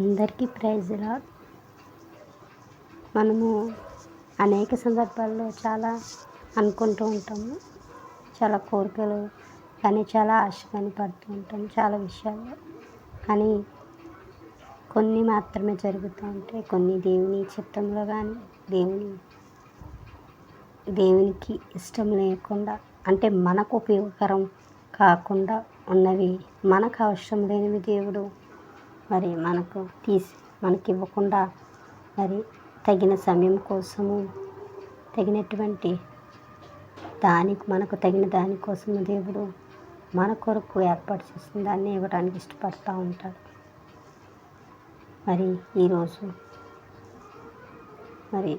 అందరికీ praise lord మనము అనేక సందర్భాల్లో చాలా అనుకుంటూ ఉంటాము. చాలా కోరికలు కానీ చాలా ఆశ కానీ పడుతూ ఉంటాం చాలా విషయాల్లో. కానీ కొన్ని మాత్రమే జరుగుతూ ఉంటాయి. కొన్ని దేవుని చిత్తంలో కానీ దేవుని దేవునికి ఇష్టం లేకుండా అంటే మనకు ఉపయోగకరం కాకుండా ఉన్నవి మనకు అవసరం లేనివి దేవుడు మరి మనకు తీసి మనకి ఇవ్వకుండా మరి తగిన సమయం కోసము తగినటువంటి దానికి మనకు తగిన దానికోసము దేవుడు మన కొరకు ఏర్పాటు చేసిన దాన్ని ఇవ్వడానికి ఇష్టపడుతూ ఉంటాడు. మరి ఈరోజు మరి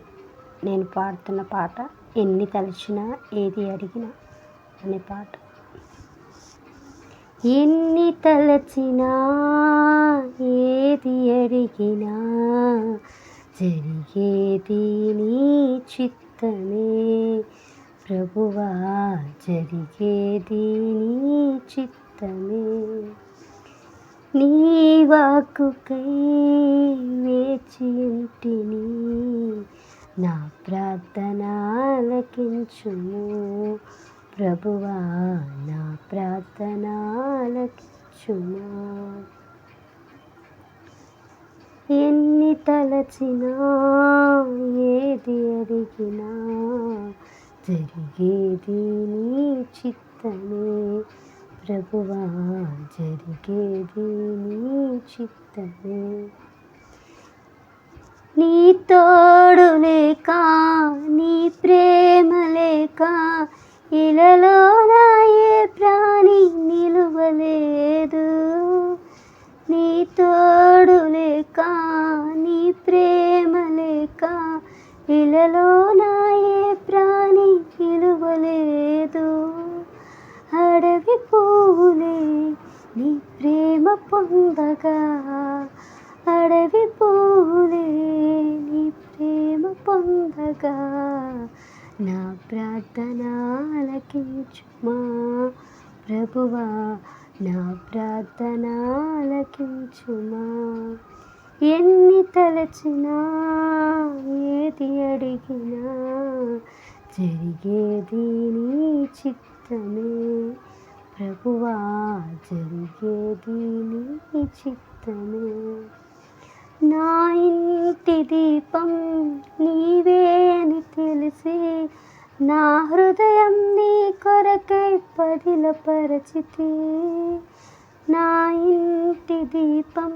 నేను పాడుతున్న పాట ఎన్ని తలిచినా ఏది అడిగినా అనే పాట. ఎన్ని తలచినా ఏది అడిగినా జరిగేది నీ చిత్తమే. ప్రభువా జరిగేది నీ చిత్తమే. నీ వాక్కుకై వేచి ఉంటిని నా ప్రార్థన ఆలకించుము. ప్రభువా నా ప్రార్థన ఆలకించుమా ఎన్ని తలచినా ఏది అడిగినా జరిగేది నీ చిత్తమే. ప్రభువా జరిగేది నీ చిత్తమే. నీ తోడు లేక నీ ప్రేమ లేక ఇలలో ప్రార్థనాలకించుమా ప్రభువా నా ప్రార్థనాలకించుమా. ఎన్ని తలచినా ఏది అడిగినా జరిగేది నీ చిత్తమే. ప్రభువా జరిగేది నీ చిత్తమే. నా ఇంటి దీపం నీవే అని తెలిసి నా హృదయం నీ కొరకై పదిలపరచితే నా ఇంటి దీపం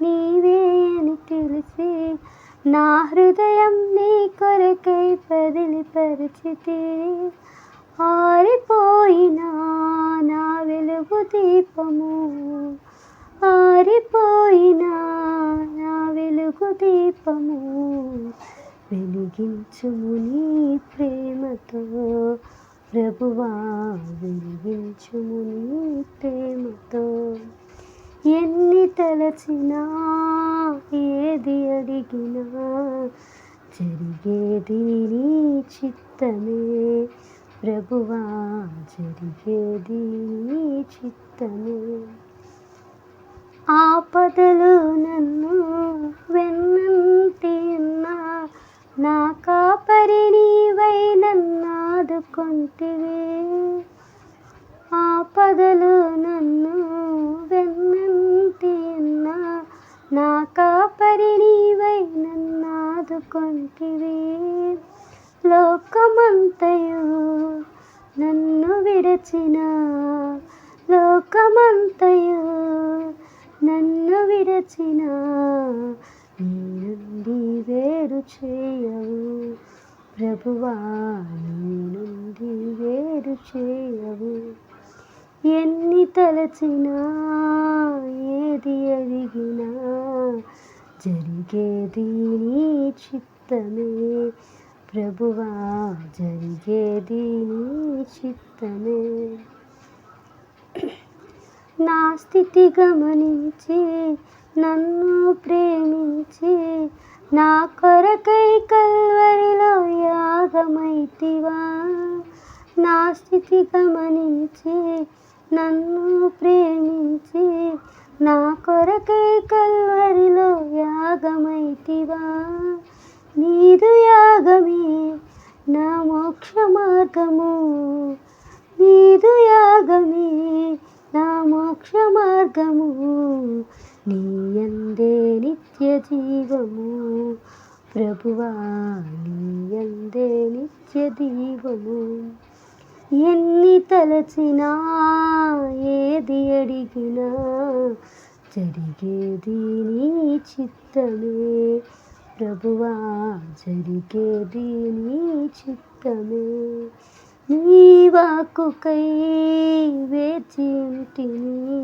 నీవే అని తెలిసి నా హృదయం నీ కొరకై పదిలిపరిచితే ఆరిపోయినా నా వెలుగు దీపము ఆరిపోయినా నా వెలుగు దీపము వెలిగించుము ప్రేమతో ఎన్ని తలచినా ఏది అడిగినా జరిగేది నీ చిత్తమే. ప్రభువా జరిగేది నీ చిత్తమే. ఆపదలు నన్ను వెన్నంటి నా కాపరి నీవై నన్నాదుకొంటివే ఆపదలు నన్ను వెన్నంటిన్న నా కాపరి నీవై నన్నాదుకొంటివే లోకమంతయు నన్ను విడచిన లోకమంతయు నన్ను విడచిన నీనుండి వేరు చేయవు. ప్రభువా నీనుండి వేరు చేయవు. ఎన్ని తలచినా ఏది అడిగినా జరిగేది నీ చిత్తమే. ప్రభువా జరిగేది నీ చిత్తమే. నా స్థితి గమనించి నన్ను ప్రేమించి నా కొరకై కల్వరిలో యాగమైతివా. నా స్థితి గమనించి నన్ను ప్రేమించి నా కొరకై కల్వరిలో యాగమైతివా? నీదు యాగమే నా మోక్ష మార్గము. నీదు యాగమే నా మోక్ష మార్గము. నీ అందే నిత్య జీవము. ప్రభువా నీ అందే నిత్య దీవము ఎన్ని తలచినా ఏది అడిగినా జరిగేది నీ చిత్తమే. ప్రభువా జరిగేది నీ చిత్తమే. నీ వాక్కుకై వేచి ఉంటిని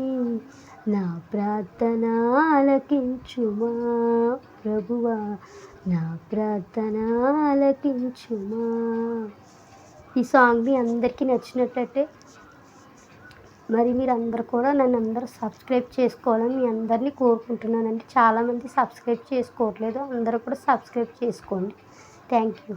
నా ప్రార్థన ఆలకించుమా ప్రభువా నా ప్రార్థన ఆలకించుమా ఈ సాంగ్ మీ అందరికీ నచ్చినట్లయితే మరి మీరు అందరు కూడా నన్ను అందరూ సబ్స్క్రైబ్ చేసుకోవాలని మీ అందరినీ కోరుకుంటున్నానండి. చాలామంది సబ్స్క్రైబ్ చేసుకోవట్లేదు. అందరూ కూడా సబ్స్క్రైబ్ చేసుకోండి. Thank you.